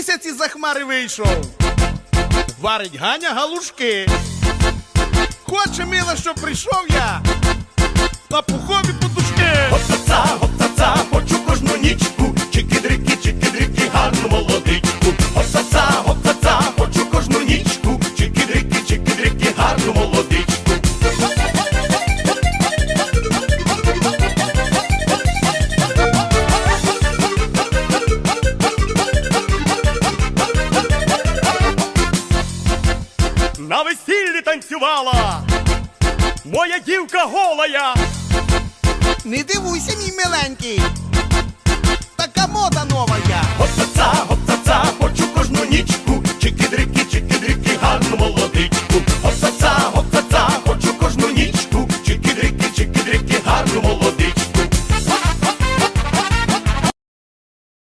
Місяць із за хмари вийшов. Варить Ганя галушки. Хоче мила, щоб прийшов я. лапухові подушки. На весіллі танцювала, моя дівка голая. Не дивуйся, мій миленький.